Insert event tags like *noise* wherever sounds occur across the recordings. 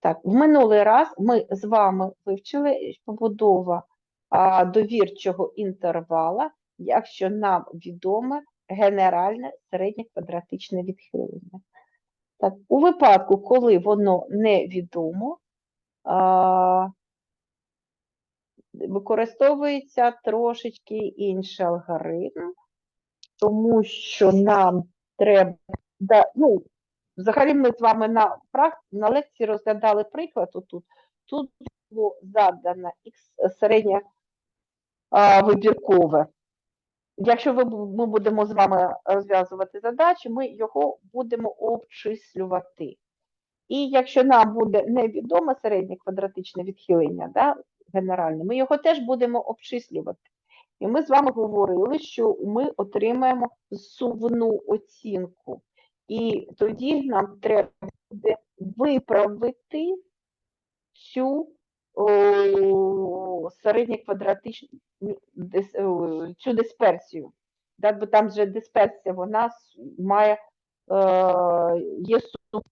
Так, в минулий раз ми з вами вивчили побудова а, довірчого інтервала, якщо нам відоме генеральне середнє квадратичне відхилення. Так, у випадку, коли воно невідомо, а, використовується трошечки інший алгоритм, тому що нам треба, ну, взагалі ми з вами на, на лекції розглядали приклад отут. Тут було задано середнє а, вибіркове. Якщо ви, ми будемо з вами розв'язувати задачі, ми його будемо обчислювати. І якщо нам буде невідоме середнє квадратичне відхилення, да, генеральне, ми його теж будемо обчислювати. І ми з вами говорили, що ми отримаємо сувну оцінку. І тоді нам треба буде виправити цю середньоквадратичну цю дисперсію. Да, бо там же дисперсія, вона має е, є су-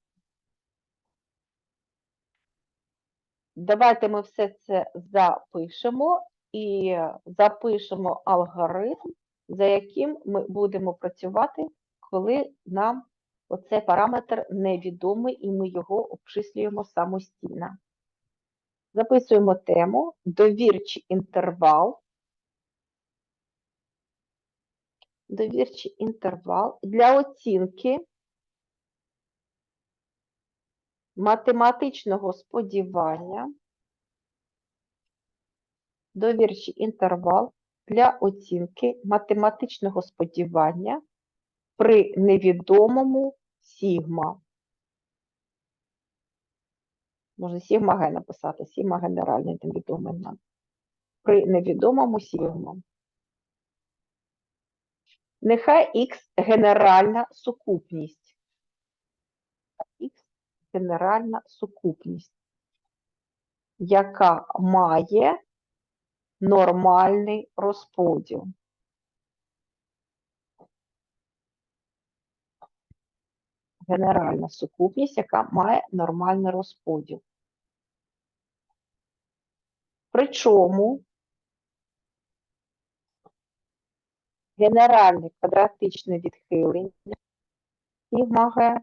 Давайте ми все це запишемо і запишемо алгоритм, за яким ми будемо працювати, коли нам оцей параметр невідомий і ми його обчислюємо самостійно. Записуємо тему довірчий інтервал. Довірчий інтервал для оцінки математичного сподівання. Довірчий інтервал для оцінки математичного сподівання при невідомому сігма. Можна сігма Г написати, сігма генеральний невідомий нам. При невідомому сігма. Нехай Х генеральна сукупність. Х генеральна сукупність, яка має нормальний розподіл. Генеральна сукупність, яка має нормальний розподіл. Причому генеральне квадратичне відхилення сігма Г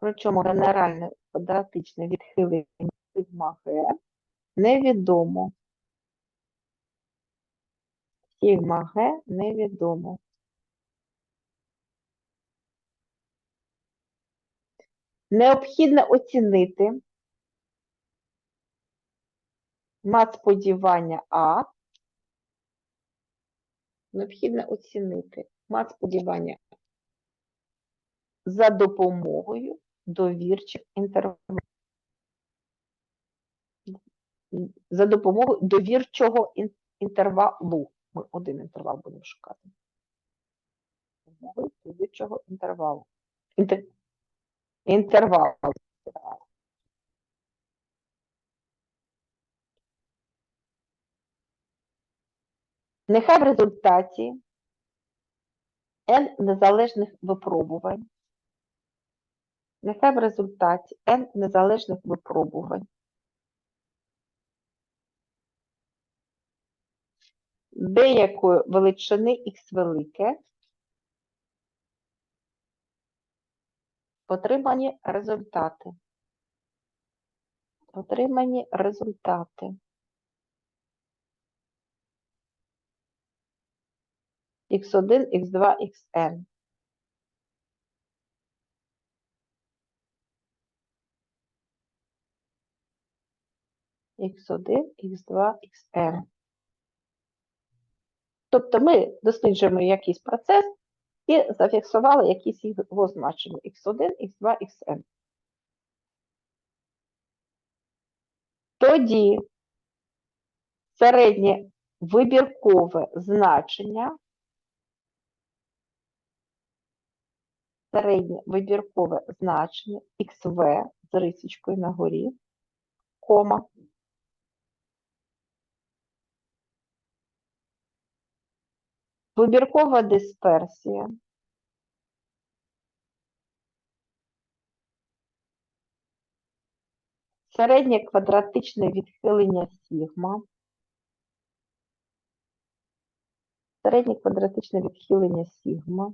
Причому генеральне квадратичне відхилення сигма Г невідомо. Сігма Г невідомо. Необхідно оцінити мат сподівання А. Необхідно оцінити мат сподівання за допомогою довірчих інтервалів. За допомогою довірчого інтервалу. Ми один інтервал будемо шукати. Довірчого інтервалу. Інтер... Інтервал. Нехай в результаті N незалежних випробувань Нехай в результаті n незалежних випробувань деякої величини х велике отримані результати. Отримані результати. х1, х2, xn. х1, х2, xn. Тобто ми досліджуємо якийсь процес і зафіксували якісь його значення x1, x2, xn. Тоді середнє вибіркове значення, середнє вибіркове значення xv з рисочкою на горі, кома, Вибіркова дисперсія. Середнє квадратичне відхилення сігма. Середнє квадратичне відхилення сігма.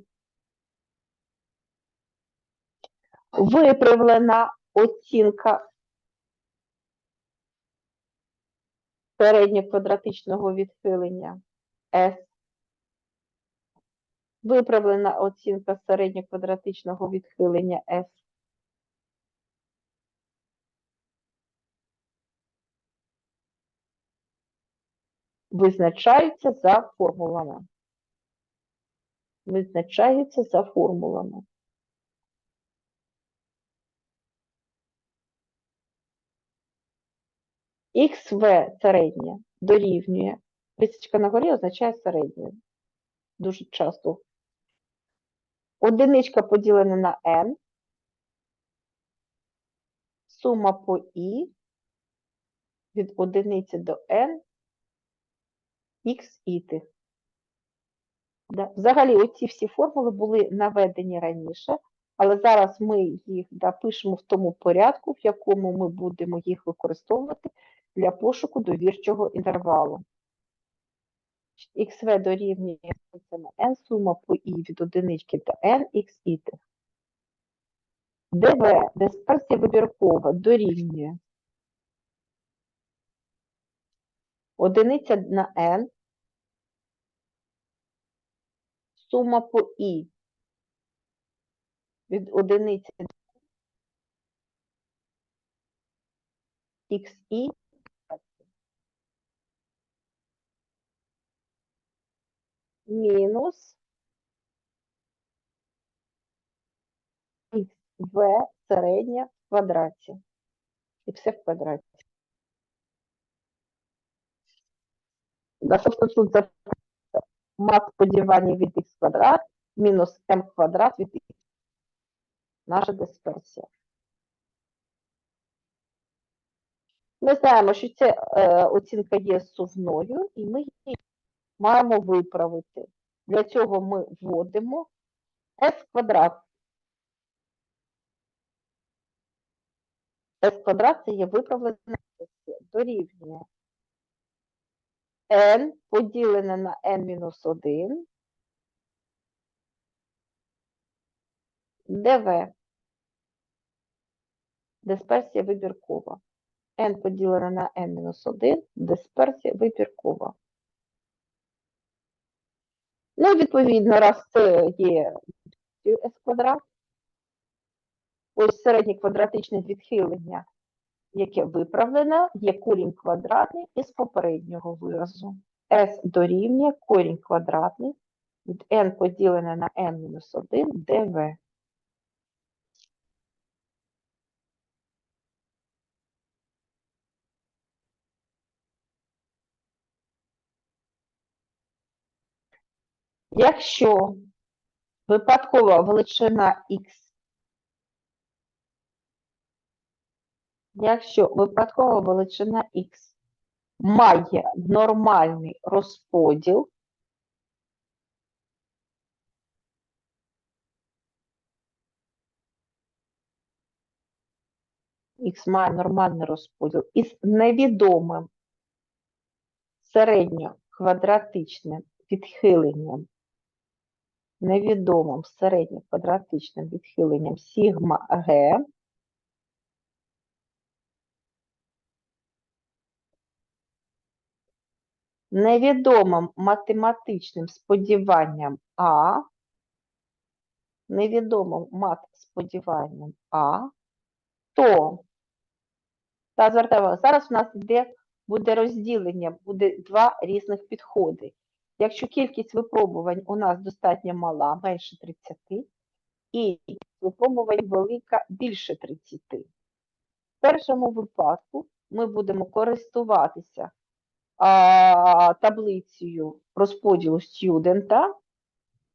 Виправлена оцінка середньоквадратичного відхилення С. Виправлена оцінка середньоквадратичного відхилення S. Визначаються за формулами. Визначаються за формулами. XV середнє дорівнює. Рисочка на горі означає середнє. Дуже часто. Одиничка поділена на n. Сума по і від одиниці до n х іти. Да. Взагалі, оці всі формули були наведені раніше, але зараз ми їх да, пишемо в тому порядку, в якому ми будемо їх використовувати для пошуку довірчого інтервалу. XV дорівнює n, сума по і від одинички до n, x іти. ДВ, дисперсія вибіркова, дорівнює одиниця на n, сума по і від одиниці до xi мінус xv середня в квадраті. І все в квадраті. Да, тобто тут за мас сподівання від х квадрат мінус m квадрат від х. Наша дисперсія. Ми знаємо, що ця е, оцінка є сувною, і ми її маємо виправити. Для цього ми вводимо s квадрат. s квадрат це є виправлена. Дорівнює n поділене на n-1 ДВ. Дисперсія вибіркова. n поділене на n-1, дисперсія вибіркова. Ну, відповідно, раз це є s квадрат, ось середнє квадратичне відхилення, яке виправлено, є корінь квадратний із попереднього виразу. s дорівнює корінь квадратний від n поділене на n-1 dv. Якщо випадкова величина х, якщо випадкова величина х має нормальний розподіл, х має нормальний розподіл із невідомим середньоквадратичним відхиленням невідомим середньоквадратичним відхиленням сігма Г. Невідомим математичним сподіванням А, невідомим мат сподіванням А, то. Та звертаємо, зараз у нас йде, буде розділення, буде два різних підходи. Якщо кількість випробувань у нас достатньо мала, менше 30, і випробувань велика більше 30. В першому випадку ми будемо користуватися а, таблицею розподілу студента,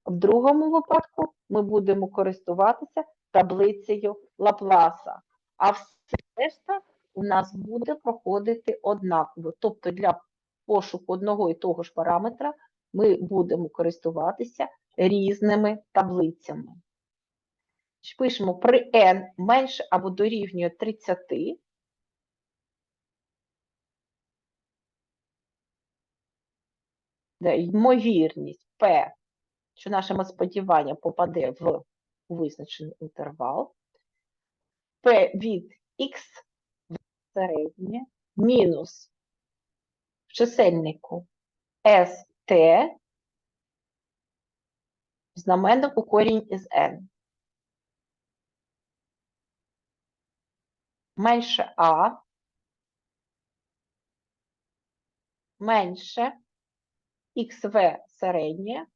в другому випадку ми будемо користуватися таблицею Лапласа. А все решта у нас буде проходити однаково. Тобто для пошуку одного і того ж параметра ми будемо користуватися різними таблицями. Пишемо при n менше або дорівнює 30. Ймовірність P, що наше сподівання попаде в визначений інтервал, P від X середнє мінус в чисельнику S в знаменнику корінь із n. Менше А менше XV середнє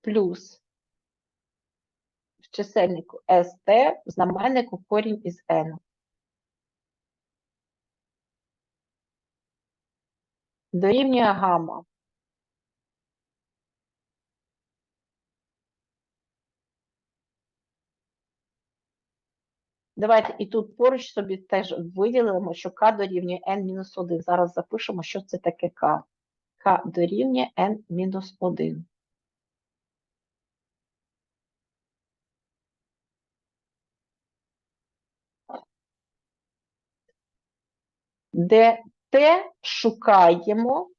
плюс в чисельнику ST в знаменнику корінь із n. Дорівнює гамма. Давайте і тут поруч собі теж виділимо, що k дорівнює n-1. Зараз запишемо, що це таке k. k дорівнює n-1. Де t шукаємо,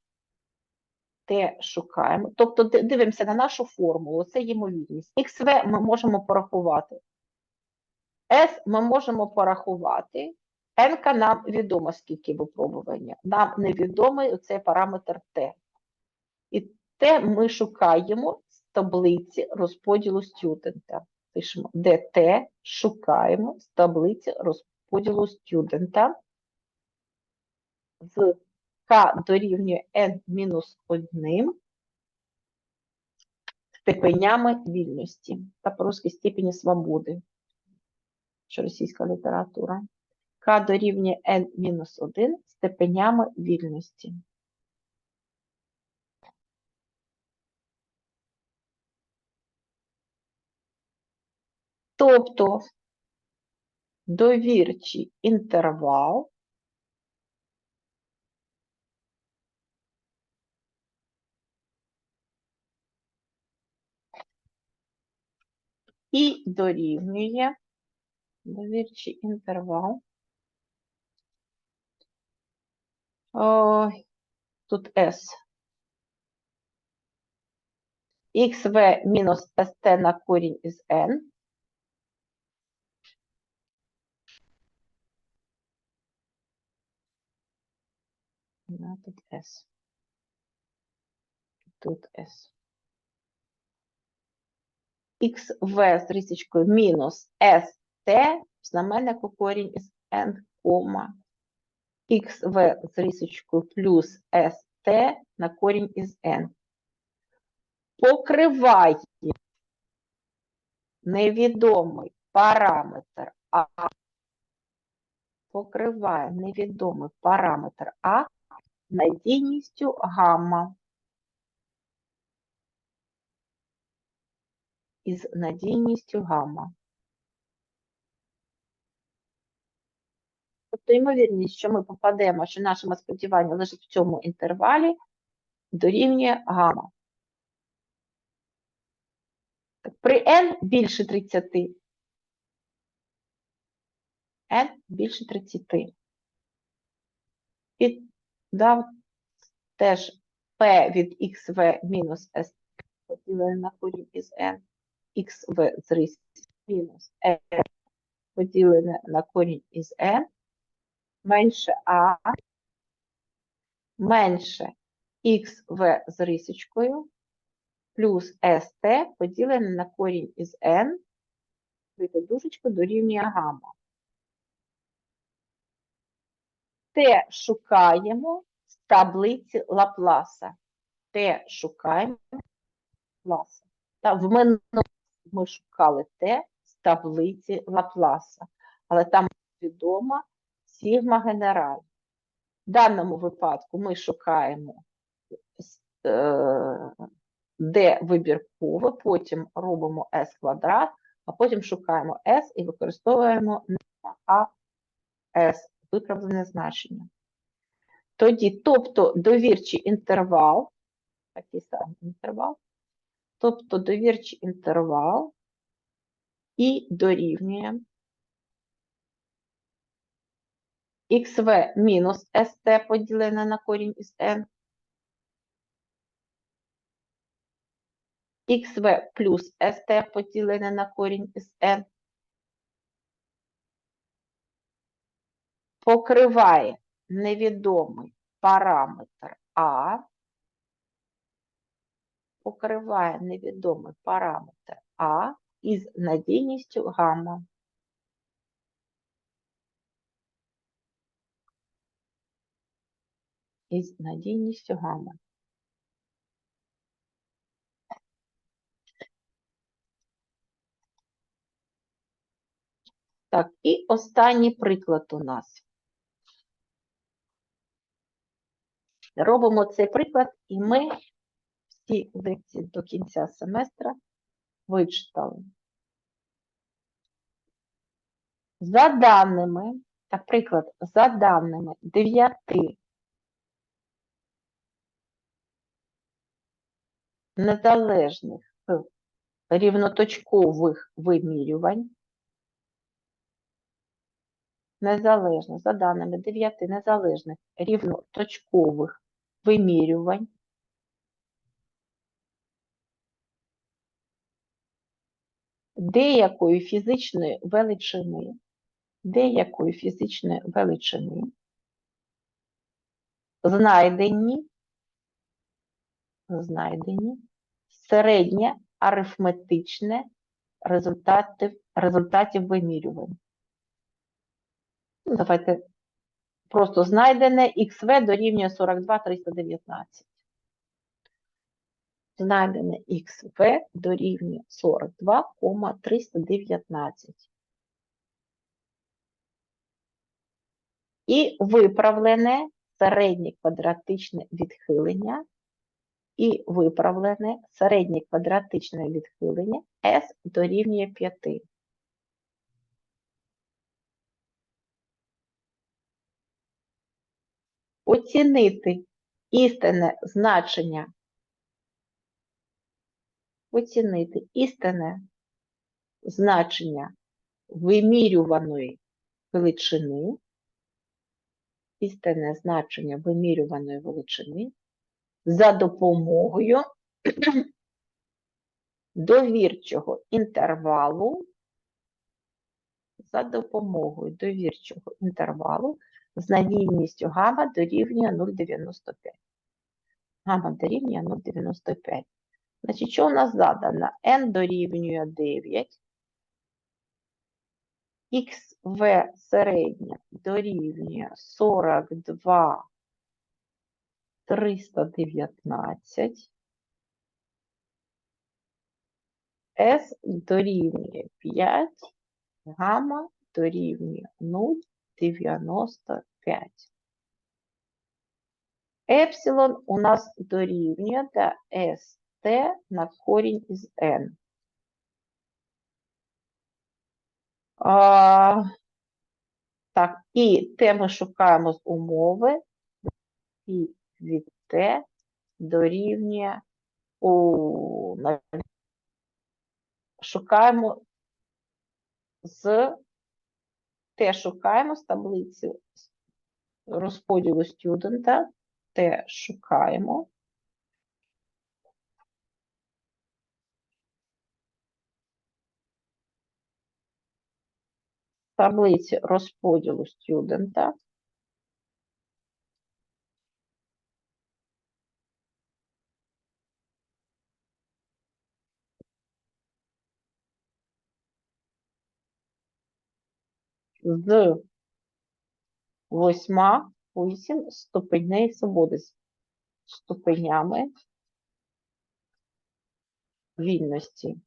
t шукаємо, тобто дивимося на нашу формулу, це ймовірність. XV ми можемо порахувати. S ми можемо порахувати. N нам відомо, скільки випробування. Нам невідомий оцей параметр T. І T ми шукаємо з таблиці розподілу студента. Пишемо, де T шукаємо з таблиці розподілу студента з K дорівнює N-1 степенями вільності та по-русски степені свободи що російська література. К дорівнює n-1 степенями вільності. Тобто довірчий інтервал і дорівнює довірчий інтервал. Ой, тут S. XV мінус ST на корінь із N. На, тут S. Тут S. XV з рисочкою мінус ST в знаменнику корінь із N. XV з рисочкою плюс ST на корінь із N. Покриває невідомий параметр А. Покриває невідомий параметр А надійністю гамма. Із надійністю гамма. Тобто ймовірність, що ми попадемо, що наше сподівання лежить в цьому інтервалі, дорівнює гамма. При n більше 30. n більше 30. І дав теж p від xv мінус s поділене на корінь із n, xv з рис мінус n поділене на корінь із n, менше а, менше xv з рисочкою, плюс st поділене на корінь із n, дужечка дорівнює гамма. Те шукаємо з таблиці Лапласа. Те шукаємо Лапласа. Та в минулому ми шукали те з таблиці Лапласа, але там відома сігма генераль. В даному випадку ми шукаємо е, де вибіркове, потім робимо s квадрат, а потім шукаємо s і використовуємо на AS виправлене значення. Тоді, тобто довірчий інтервал, такий самий інтервал, тобто довірчий інтервал і дорівнює xv мінус st поділене на корінь із n, xv плюс st поділене на корінь із n покриває невідомий параметр А, покриває невідомий параметр А із надійністю гамма. Із надійністю гамма. Так, і останній приклад у нас. Робимо цей приклад, і ми всі лекції до кінця семестра вичитали. За даними, так, приклад, за даними 9 незалежних е, рівноточкових вимірювань, незалежно, за даними 9 незалежних рівноточкових вимірювань, деякої фізичної величини, деякої фізичної величини, знайдені, знайдені середнє арифметичне результатів, результатів вимірювань. Давайте просто знайдене XV дорівнює 42 319. Знайдене XV дорівнює 42, 319. І виправлене середнє квадратичне відхилення і виправлене середнє квадратичне відхилення S дорівнює 5. Оцінити істинне значення, оцінити істинне значення вимірюваної величини, істинне значення вимірюваної величини за допомогою *clears throat* довірчого інтервалу, за допомогою довірчого інтервалу з надійністю гамма дорівнює 0,95. Гамма дорівнює 0,95. Значить, що у нас задано? n дорівнює 9, xv середня дорівнює 42 319, S дорівнює 5, гамма дорівнює 0,95. Епсилон у нас дорівнює до ST на корінь із n. А, так, і те ми шукаємо з умови, і від Т дорівнює у шукаємо з Т шукаємо з таблиці розподілу студента, Т шукаємо. Таблиці розподілу студента. З восьма, вісім ступеней свободи з ступенями вільності.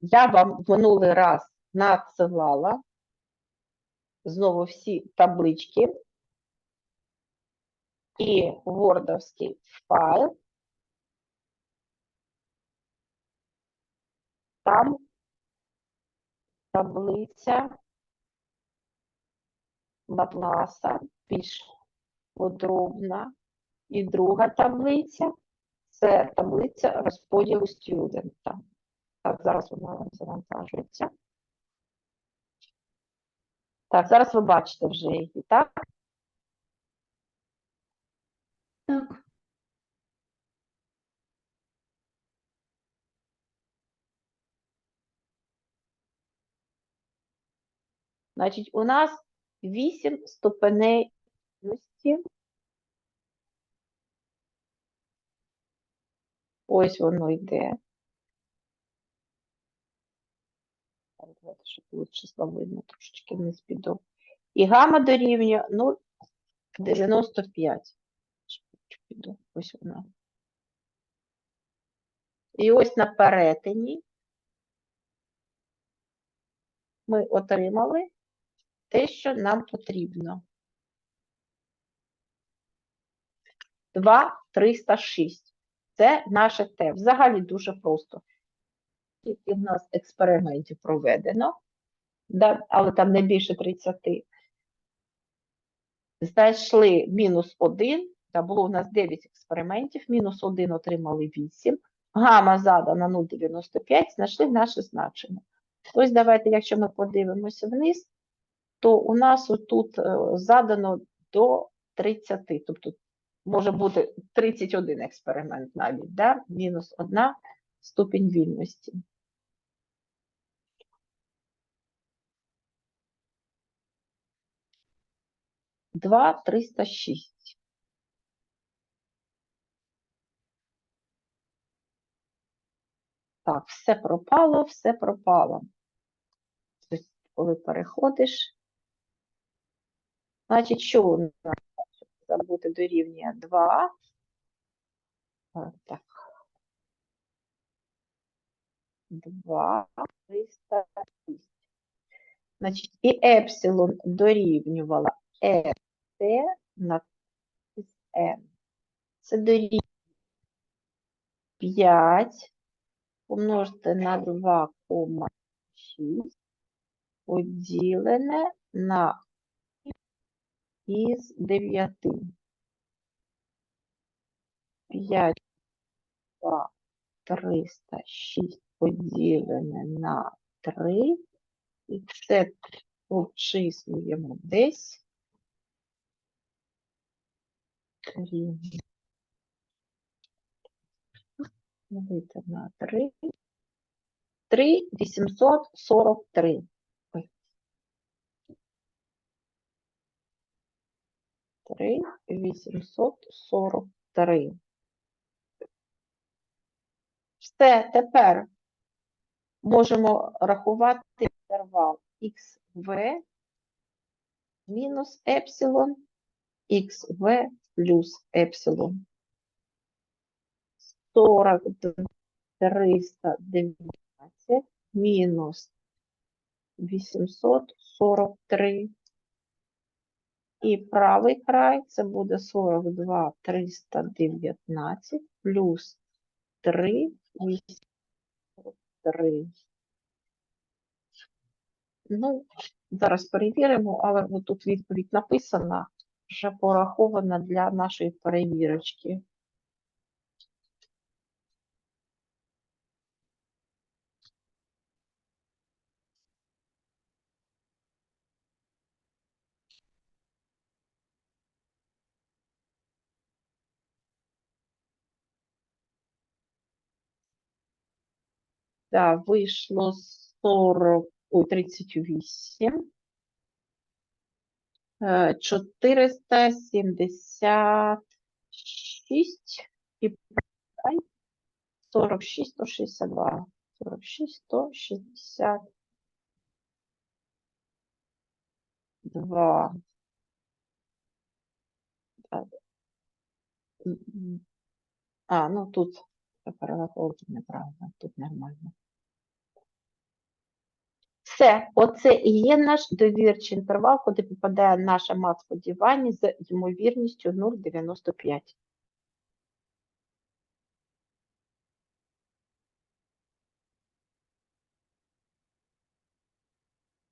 Я вам минулий раз надсилала знову всі таблички і вордовський файл. Там таблиця Лапласа більш подробна. І друга таблиця це таблиця розподілу студента. Так, зараз вона завантажується. Так, зараз ви бачите вже її, так? Так. Значить, у нас 8 ступеней. Ось воно йде. Давайте, щоб було числа видно, трошечки вниз піду. І гама дорівнює 0,95. Піду. Ось вона. І ось на перетині ми отримали те, що нам потрібно. 2, 306. Це наше те. Взагалі дуже просто. Тільки в нас експериментів проведено, але там не більше 30. Знайшли мінус 1, та було у нас 9 експериментів, мінус 1 отримали 8. Гама задана 0,95, знайшли наше значення. Ось давайте, якщо ми подивимося вниз, то у нас тут задано до 30, тобто може бути 31 експеримент навіть, да? мінус 1 ступінь вільності. Два триста шість. Так, все пропало, все пропало. Тобто, коли переходиш, значить, що у нас забути дорівнює 2. Так. 2, 306. Значить, і епсилон дорівнювала rt на n. Це дорівнює 5 помножити на 2,6 поділене на із 9. 5, 2, 306 поділене на 3. І це обчислюємо десь. 3. Дивіться на 3. 3 843. Ой. 3 843. Все, тепер можемо рахувати інтервал xv мінус епсилон, xv плюс епсилон. 40 319 мінус 843. І правий край це буде 42 319 плюс 3 843. Ну, зараз перевіримо, але тут відповідь написана, вже порахована для нашої перевірочки. Да, вийшло 40, ой, 38. Е, 476 і ай, 46, 162. 46, 162. Так. М, м. А, ну тут перераховувати неправильно, тут нормально. Все, оце і є наш довірчий інтервал, куди попадає наша маса сподівання з ймовірністю 0,95.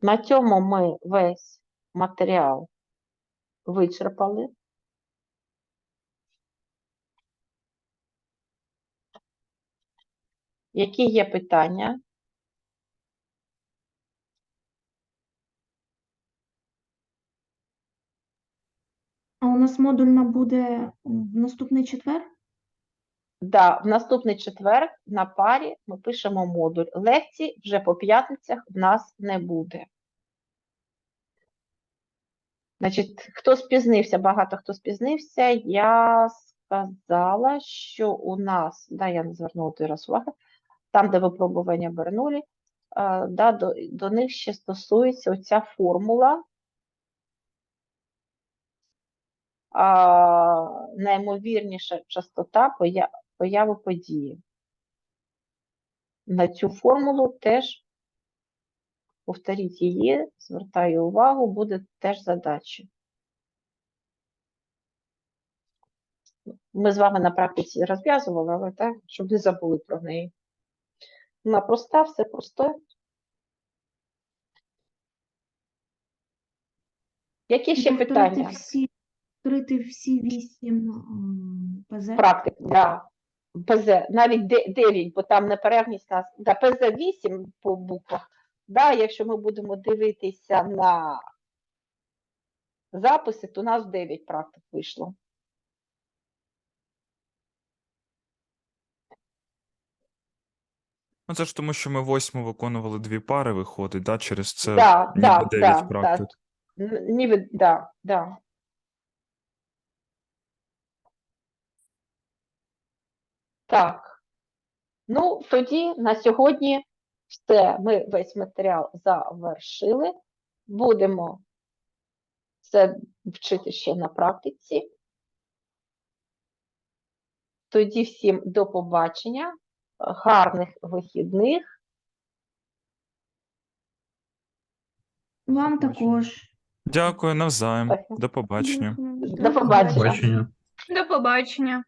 На цьому ми весь матеріал вичерпали. Які є питання? А у нас модульна буде в наступний четвер? Да, в наступний четвер на парі ми пишемо модуль. Лекцій вже по п'ятницях в нас не буде. Значить, хто спізнився, багато хто спізнився, я сказала, що у нас, да, я не звернула той раз уваги, там, де випробування Бернулі, да, до, до них ще стосується оця формула а, найімовірніша частота появи події. На цю формулу теж повторіть її, звертаю увагу, буде теж задача. Ми з вами на практиці розв'язували, але так, щоб не забули про неї. Вона проста, все просте. Які ще питання? всі, повторити всі вісім ПЗ? Практик, да. ПЗ, навіть 9, бо там неперервність нас. Да, ПЗ 8 по буквах. Да, якщо ми будемо дивитися на записи, то у нас 9 практик вийшло. Ну, це ж тому, що ми восьму виконували дві пари, виходить, да? через це Да, ніби да, 9 да, да. практик. Н- Ніби, да, да. Так. Ну, тоді на сьогодні все. Ми весь матеріал завершили. Будемо це вчити ще на практиці. Тоді всім до побачення, гарних вихідних. Вам також. Дякую навзаєм. До побачення. До побачення. До побачення.